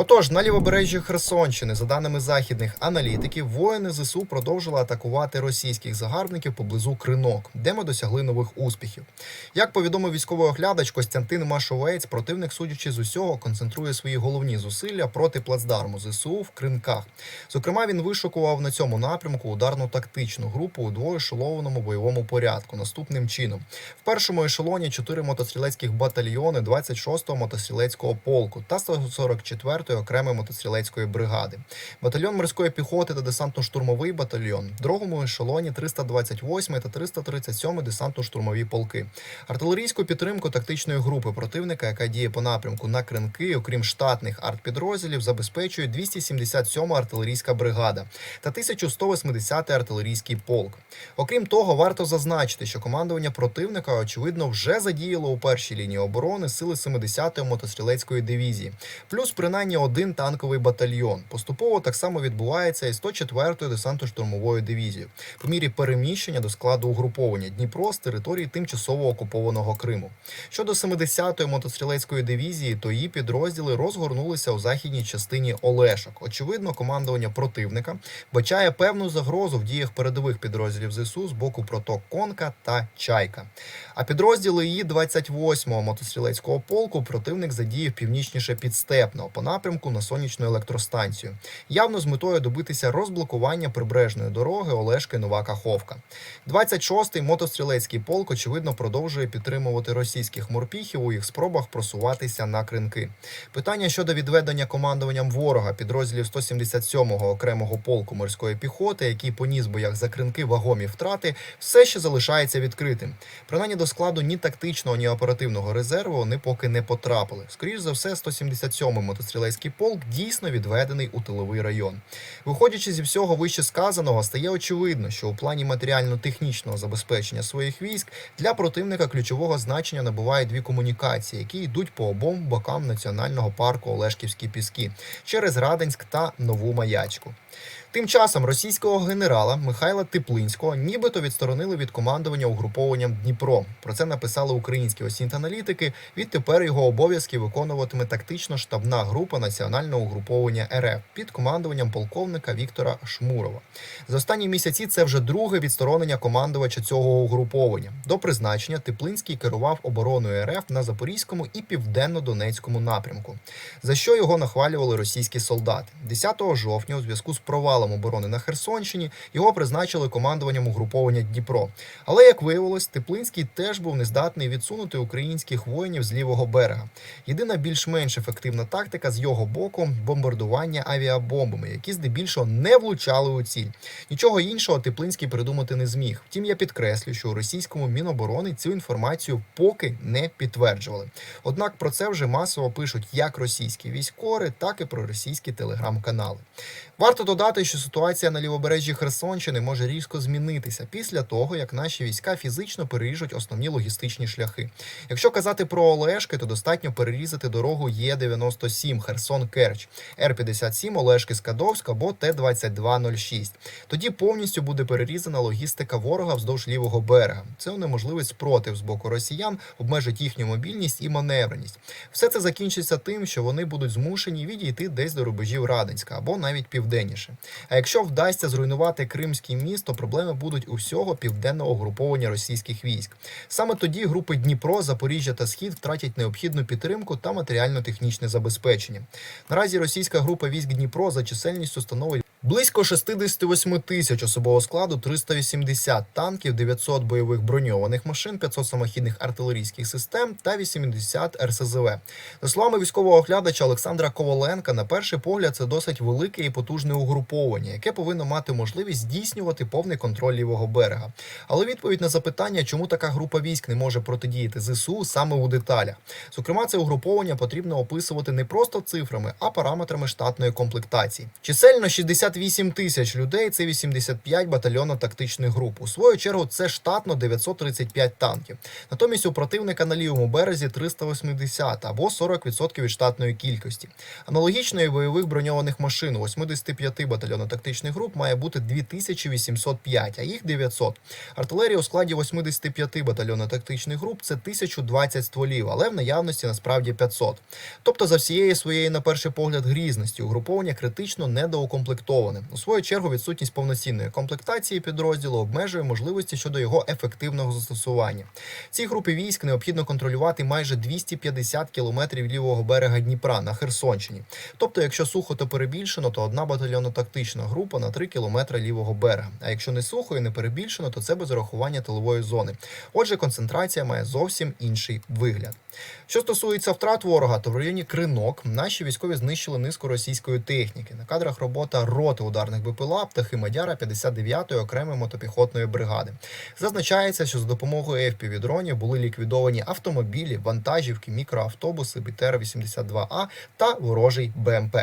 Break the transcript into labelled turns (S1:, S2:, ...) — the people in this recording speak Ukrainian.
S1: Отож, на лівобережжі Херсонщини, за даними західних аналітиків, воїни ЗСУ продовжили атакувати російських загарбників поблизу Кринок, де ми досягли нових успіхів. Як повідомив військовий оглядач Костянтин Машовець, противник, судячи з усього, концентрує свої головні зусилля проти плацдарму ЗСУ в Кринках. Зокрема, він вишукував на цьому напрямку ударну тактичну групу у двоешелованому бойовому порядку. Наступним чином: в першому ешелоні чотири мотострілецьких батальйони 26-го мотострілецького полку та 144-ї окремої мотострілецької бригади. Батальйон морської піхоти та десантно-штурмовий батальйон. В другому ешелоні 328 та 337 десантно-штурмові полки. Артилерійську підтримку тактичної групи противника, яка діє по напрямку на кринки, окрім штатних артпідрозділів, забезпечує 277 артилерійська бригада та 1180 артилерійський полк. Окрім того, варто зазначити, що командування противника очевидно вже задіяло у першій лінії оборони сили 70-ї мотострілецької дивізії, плюс принаймні один танковий батальйон. Поступово так само відбувається і 104-ї десантно-штурмовою дивізією по мірі переміщення до складу угруповання Дніпро з території тимчасово окупованого Криму. Щодо 70-ї мотострілецької дивізії, то її підрозділи розгорнулися у західній частині Олешок. Очевидно, командування противника бачає певну загрозу в діях передових підрозділів ЗСУ з боку проток Конка та Чайка. А підрозділи її 28-го мотострілецького полку противник задіяв північніше підстепного по напрямку на сонячну електростанцію, явно з метою добитися розблокування прибережної дороги Олешки Нова Каховка. 26-й мотострілецький полк, очевидно, продовжує підтримувати російських морпіхів у їх спробах просуватися на кринки. Питання щодо відведення командуванням ворога підрозділів 177-го окремого полку морської піхоти, який поніс боях за кринки вагомі втрати, все ще залишається відкритим. Принаймні до складу ні тактичного, ні оперативного резерву вони поки не потрапили. Скоріш за все, 177-й мотострілецький полк дійсно відведений у тиловий район. Виходячи зі всього вище сказаного, стає очевидно, що у плані матеріально-технічного забезпечення своїх військ для противника ключового значення набувають дві комунікації, які йдуть по обом бокам національного парку Олешківські піски через Раденськ та Нову Маячку. Тим часом російського генерала Михайла Теплинського нібито відсторонили від командування угрупованням Дніпро. Про це написали українські осінт-аналітики. Відтепер його обов'язки виконуватиме тактично-штабна група національного угруповання РФ під командуванням полковника Віктора Шмурова. За останні місяці це вже друге відсторонення командувача цього угруповання. До призначення Теплинський керував обороною РФ на Запорізькому і південно-донецькому напрямку, за що його нахвалювали російські солдати. 10 жовтня, у зв'язку з провалом оборони на Херсонщині, його призначили командуванням угруповання Дніпро. Але як виявилось, Теплинський теж був нездатний відсунути українських воїнів з лівого берега. Єдина більш-менш ефективна тактика з його боку бомбардування авіабомбами, які здебільшого не влучали у ціль. Нічого іншого Теплинський придумати не зміг. Втім, я підкреслю, що у російському міноборони цю інформацію поки не підтверджували. Однак про це вже масово пишуть як російські військори, так і проросійські телеграм-канали. Варто додати, що ситуація на лівобережжі Херсонщини може різко змінитися після того, як наші війська фізично переріжуть основні логістичні шляхи. Якщо казати про Олешки, то достатньо перерізати дорогу Є97 Херсон Керч, Р-57 Олешки Скадовськ або Т-2206. Тоді повністю буде перерізана логістика ворога вздовж лівого берега. Це унеможливить спротив з боку росіян, обмежить їхню мобільність і маневреність. Все це закінчиться тим, що вони будуть змушені відійти десь до рубежів Раденська або навіть південніше. А якщо вдасться зруйнувати Кримський міст, то проблеми будуть у всього південного угруповання російських військ. Саме тоді групи Дніпро, Запоріжжя та Схід втратять необхідну підтримку та матеріально-технічне забезпечення. Наразі російська група військ Дніпро за чисельністю становить. Близько 68 тисяч особового складу, 380 танків, 900 бойових броньованих машин, 500 самохідних артилерійських систем та 80 РСЗВ. За словами військового оглядача Олександра Коваленка, на перший погляд це досить велике і потужне угруповання, яке повинно мати можливість здійснювати повний контроль лівого берега. Але відповідь на запитання, чому така група військ не може протидіяти ЗСУ саме у деталях. Зокрема, це угруповання потрібно описувати не просто цифрами, а параметрами штатної комплектації. Чисельно 60 58 тисяч людей це 85 батальйонно-тактичних груп. У свою чергу це штатно 935 танків. Натомість у противника на лівому березі 380 або 40% від штатної кількості. Аналогічно і бойових броньованих машин у 85 батальйонно-тактичних груп має бути 2805, а їх 900. Артилерія у складі 85 батальйонно-тактичних груп це 1020 стволів, але в наявності насправді 500. Тобто, за всієї своєї, на перший погляд, грізності угруповання критично недоукомплектоване. У свою чергу, відсутність повноцінної комплектації підрозділу обмежує можливості щодо його ефективного застосування. Ці групи військ необхідно контролювати майже 250 кілометрів лівого берега Дніпра на Херсонщині. Тобто, якщо сухо та перебільшено, то одна батальйонно-тактична група на 3 кілометри лівого берега. А якщо не сухо і не перебільшено, то це без урахування тилової зони. Отже, концентрація має зовсім інший вигляд. Що стосується втрат ворога, то в районі Кринок наші військові знищили низку російської техніки. На кадрах робота роти ударних БПЛА птахи Мадяра 59-ї окремої мотопіхотної бригади. Зазначається, що за допомогою FPV-дронів були ліквідовані автомобілі, вантажівки, мікроавтобуси БТР-82А та ворожий БМП.